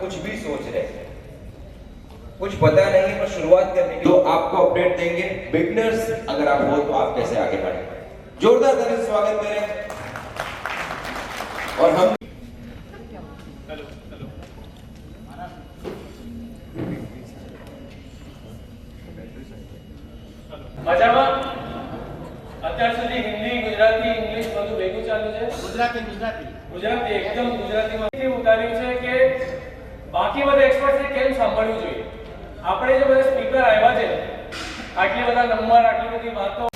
कुछ भी सोच रहे कुछ पता नहीं है, पर शुरुआत करने की तो आपको अपडेट देंगे। बिगनर्स अगर आप हो तो आप कैसे आगे बढ़े? जोरदार से स्वागत करें। और हम ગુજરાતી ગુજરાતી. ગુજરાતી એકદમ ગુજરાતીમાં. એટલી ઉતાર્યું છે કે બાકી બધા એક્સપર્ટ્સને કેમ સાંભળવું જોઈએ? આપણે જે બધા સ્પીકર આવ્યા છે આટલી બધા નંબર આટલી બધી વાતો.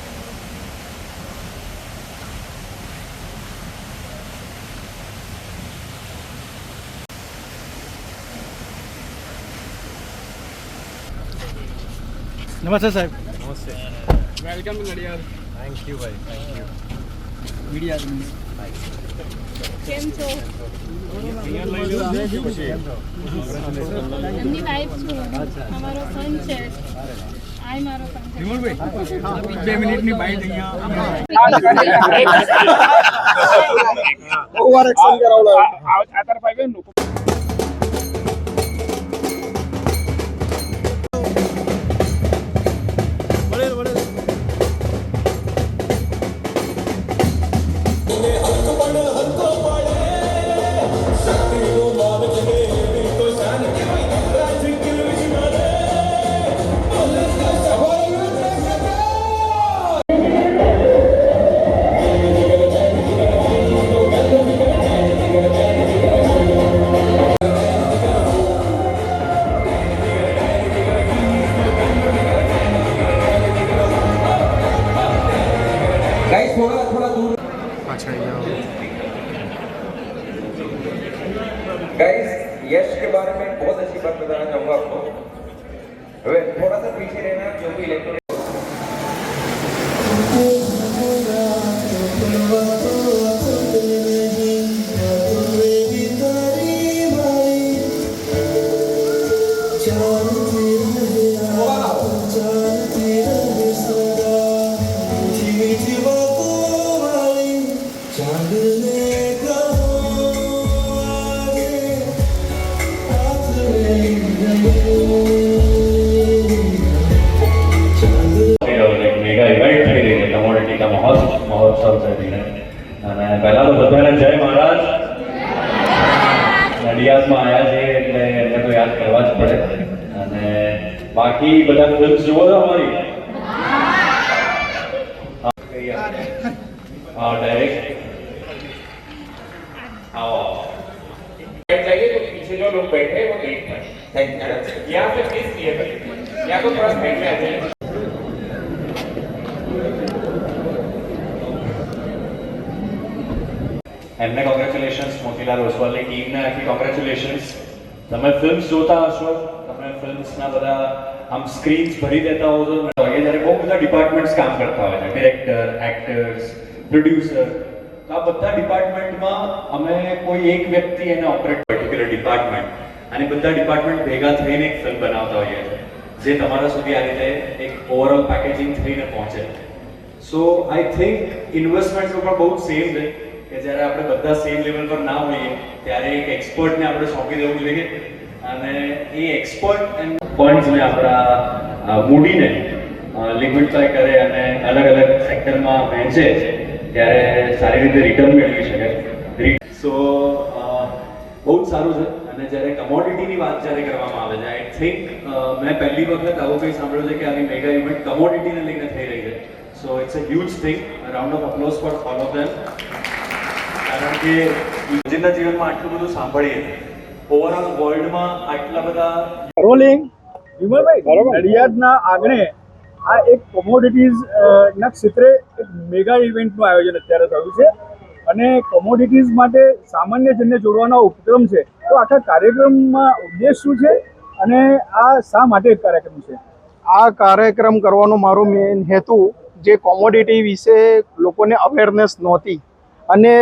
નમસ્તે સાહેબ. નમસ્તે. Welcome to Nadiad. Thank you ભાઈ. થેન્ક યુ મીડિયા કેમ છો એમની વાઈફ છું. અમારો સન છે. આય મારો સન બે મિનિટની બાઈટ અહીંયા. ઓવર એક્શન કરાવડો Stop. गाइस यश के बारे में बहुत अच्छी बात बताना चाहूंगा आपको वे थोड़ा सा पीछे रहना जो भी इलेक्ट्रॉनिक નડિયાદમાં આવ્યા છે એટલે એમને તો યાદ કરવા જ પડે અને બાકી બધા ફિલ્મ્સ જુઓ છો અમારી હા ડાયરેક્ટ આવો આવો जाइए तो पीछे जो लोग बैठे हैं वो देख पाए थैंक यू यहाँ पे प्लीज क्लियर करिए यहाँ को थोड़ा साइड में आ जाइए એમને કોંગ્રેચ્યુલેશન્સ મોતીલાલ ઓસવાલની ટીમને આખી કોંગ્રેચ્યુલેશન્સ તમે ફિલ્મ્સ જોતા હશો, તમે ફિલ્મ્સના બધા આમ સ્ક્રીન્સ ભરી દેતા હો છો. એ જ્યારે બહુ બધા ડિપાર્ટમેન્ટ્સ કામ કરતા હોય છે ડિરેક્ટર એક્ટર્સ પ્રોડ્યુસર આ બધા ડિપાર્ટમેન્ટમાં અમે કોઈ એક વ્યક્તિ એને ઓપરેટ પર્ટિક્યુલર ડિપાર્ટમેન્ટ અને બધા ડિપાર્ટમેન્ટ ભેગા થઈને એક ફિલ્મ બનાવતા હોઈએ છીએ જે તમારા સુધી આ રીતે એક ઓવરઓલ પેકેજિંગ થઈને પહોંચે સો આઈ થિંક ઇન્વેસ્ટમેન્ટ ઉપર બહુ સેમ છે. કે જ્યારે આપણે બધા સેમ લેવલ પર ના હોઈએ, ત્યારે એક એક્સપર્ટને આપણે સોંપી દેવું જોઈએ. અને એ એક્સપર્ટ એન્ડ ફંડ્સને આપણા મૂડીને લિક્વિડફાય કરે અને અલગ અલગ સેક્ટરમાં વહેંચે, ત્યારે સારી રીતે રિટર્ન મેળવી શકે. સો બહુ જ સારું છે. અને જ્યારે કમોડિટીની વાત જ્યારે કરવામાં આવે છે આઈ થિંક મેં પહેલી વખત આવું કંઈ સાંભળ્યું છે કે આવી મેગા ઇવેન્ટ કમોડિટીને લઈને થઈ રહી છે. So it's a huge thing round of applause for all of them કારણ કે રોજિંદા જીવનમાં આટલું બધું સાંભળીએ ઓવરઓલ વર્લ્ડમાં આટલા બધા રોલિંગ વિમલભાઈ નડિયાદના આંગણે આ એક કોમોડિટીઝ ના ક્ષેત્રે એક મેગા ઇવેન્ટનું આયોજન અત્યારે થયું છે. અને કોમોડિટીઝ માટે સામાન્ય જનને જોડવાનો ઉપક્રમ છે. તો આખા કાર્યક્રમમાં ઉદ્દેશ શું છે? અને આ શા માટે કાર્યક્રમ છે? આ કાર્યક્રમ કરવાનો મારો મેઇન હેતુ જે કોમોડિટી વિશે લોકોને અવેરનેસ નહોતી અને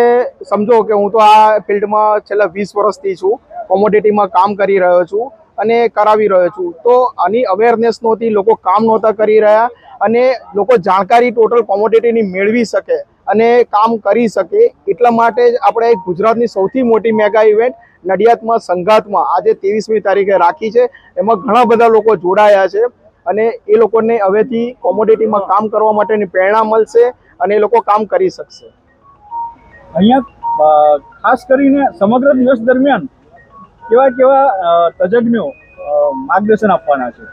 સમજો કે હું તો આ ફિલ્ડમાં છેલ્લા વીસ વર્ષથી છું કોમોડિટીમાં કામ કરી રહ્યો છું અને કરાવી રહ્યો છું. તો આની અવેરનેસ નહોતી લોકો કામ નહોતા કરી રહ્યા અને લોકો જાણકારી ટોટલ કોમોડિટીની મેળવી શકે અને કામ કરી શકે. એટલા માટે જ આપણે ગુજરાતની સૌથી મોટી મેગા ઇવેન્ટ નડિયાદમાં સંઘાતમાં આજે ત્રેવીસમી તારીખે રાખી છે. એમાં ઘણા બધા લોકો જોડાયા છે અને એ લોકોને હવેથી કોમોડિટીમાં કામ કરવા માટેની પ્રેરણા મળશે અને એ લોકો કામ કરી શકશે. અહીંયા ખાસ કરીને સમગ્ર દિવસ દરમિયાન કેવા કેવા તજજ્ઞો માર્ગદર્શન આપવાના છે?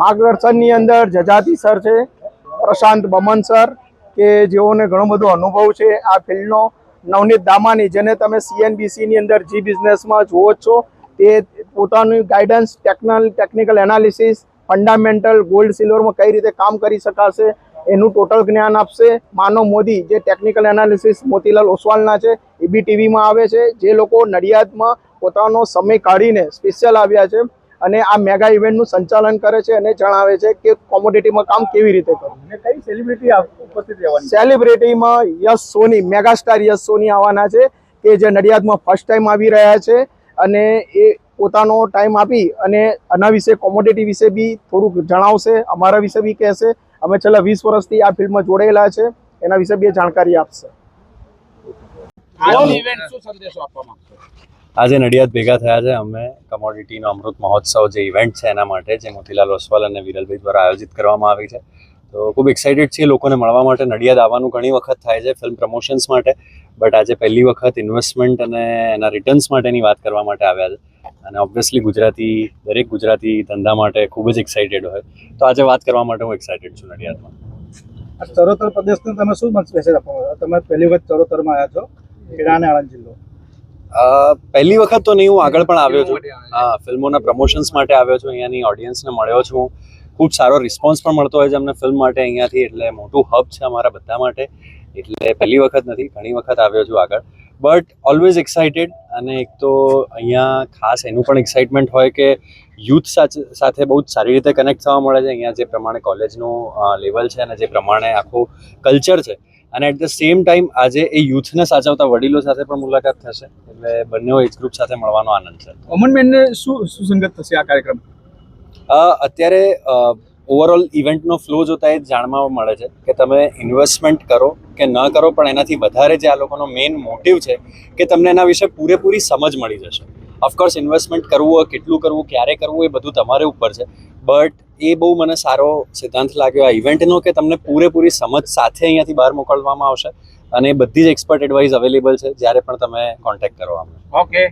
માર્ગદર્શનની અંદર જજાતિ સર છે, પ્રશાંત બમન સર, કે જેઓને ઘણો બધો અનુભવ છે આ ફિલ્ડનો. નવનીત દામાની, જેને તમે સીએનબીસીની અંદર જી બિઝનેસમાં જુઓ છો, તે પોતાનું ગાઈડન્સ ટેકનલ ટેકનિકલ એનાલિસિસ ફંડામેન્ટલ ગોલ્ડ સિલ્વરમાં કઈ રીતે કામ કરી શકાશે એનું ટોટલ જ્ઞાન આપશે. માનવ મોદી જે ટેકનિકલ એનાલિસિસ મોતીલાલ ઓસવાલના છે એ બી ટીવીમાં આવે છે જે લોકો નડિયાદમાં પોતાનો સમય કાઢીને સ્પેશિયલ આવ્યા છે અને આ મેગા ઇવેન્ટનું સંચાલન કરે છે અને જણાવે છે કે કોમોડિટીમાં કામ કેવી રીતે કરવું. અને કઈ સેલિબ્રિટી ઉપસ્થિત રહેવાની? સેલિબ્રિટીમાં યશ સોની મેગાસ્ટાર યશ સોની આવવાના છે કે જે નડિયાદમાં ફર્સ્ટ ટાઈમ આવી રહ્યા છે અને એ પોતાનો ટાઈમ આપી અને આના વિશે કોમોડિટી વિશે બી થોડુંક જણાવશે અમારા વિશે બી કહેશે. અમે છેલ્લા વીસ વર્ષથી આ ફિલ્ડમાં જોડાયેલા છે. એના વિશે બે જાણકારી આપશે. આજે નડિયાદ ભેગા થયા છે. અમે કમોડિટીનો અમૃત મહોત્સવ જે ઇવેન્ટ છે એના માટે જે મોતીલાલ ઓસવાલ અને વિરલભાઈ દ્વારા આયોજિત કરવામાં આવી છે. તો ખૂબ એક્સાઇટેડ છીએ લોકોને મળવા માટે. નડિયાદ આવવાનું ઘણી વખત થાય છે ફિલ્મ પ્રમોશન્સ માટે બટ આજે પહેલી વખત ઇન્વેસ્ટમેન્ટ અને એના રિટર્ન્સ માટેની વાત કરવા માટે આવ્યા છે. અને ઓબ્વિયસલી ગુજરાતી દરેક ગુજરાતી ધંધા માટે ખૂબ જ એક્સાઇટેડ હોય. તો આજે વાત કરવા માટે હું એક્સાઇટેડ છું નડિયાદમાં. ચરોતર પ્રદેશને તમે શું મેસેજ આપવા તમે પહેલી વખત ચરોતરમાં આવ્યા છો ખેડા અને આણંદ જિલ્લો. પહેલી વખત તો નહીં હું આગળ પણ આવ્યો છું. હા ફિલ્મોના પ્રમોશન્સ માટે આવ્યો છું. અહીંયાની ઓડિયન્સને મળ્યો છું. ખૂબ સારો રિસ્પોન્સ પણ મળતો હોય છે અમને ફિલ્મ માટે અહીંયાથી. એટલે મોટું હબ છે અમારા બધા માટે. એટલે પહેલી વખત નથી, ઘણી વખત આવ્યો છું આગળ. બટ ઓલવેઝ એક્સાઇટેડ અને એક તો અહીંયા ખાસ એનું પણ એક્સાઇટમેન્ટ હોય કે યુથ સાથે બહુ જ સારી રીતે કનેક્ટ થવા મળે છે. અહીંયા જે પ્રમાણે કોલેજનું લેવલ છે અને જે પ્રમાણે આખું કલ્ચર છે. અને એટ ધ સેમ ટાઈમ આજે એ યુથને સાચવતા વડીલો સાથે પણ મુલાકાત થશે. એટલે બંને એજ ગ્રુપ સાથે મળવાનો આનંદ છે. અમન બેનને શું સુસંગત થશે આ કાર્યક્રમ અત્યારે ઓવરઓલ ઇવેન્ટનો ફ્લો જોતા એ જાણવા મળે છે કે તમે ઇન્વેસ્ટમેન્ટ કરો કે ન કરો, પણ એનાથી વધારે જે આ લોકોનો મેઇન મોટિવ છે કે તમને એના વિશે પૂરેપૂરી સમજ મળી જશે. ઓફકોર્સ ઇન્વેસ્ટમેન્ટ કરવું કેટલું કરવું, ક્યારે કરવું, એ બધું તમારે ઉપર છે. બટ એ બહુ મને સારો સિદ્ધાંત લાગ્યો આ ઇવેન્ટનો કે તમને પૂરેપૂરી સમજ સાથે અહીંયાથી બહાર મોકલવામાં આવશે અને બધી જ એક્સપર્ટ એડવાઇસ અવેલેબલ છે, જ્યારે પણ તમે કોન્ટેક્ટ કરો અમને. ઓકે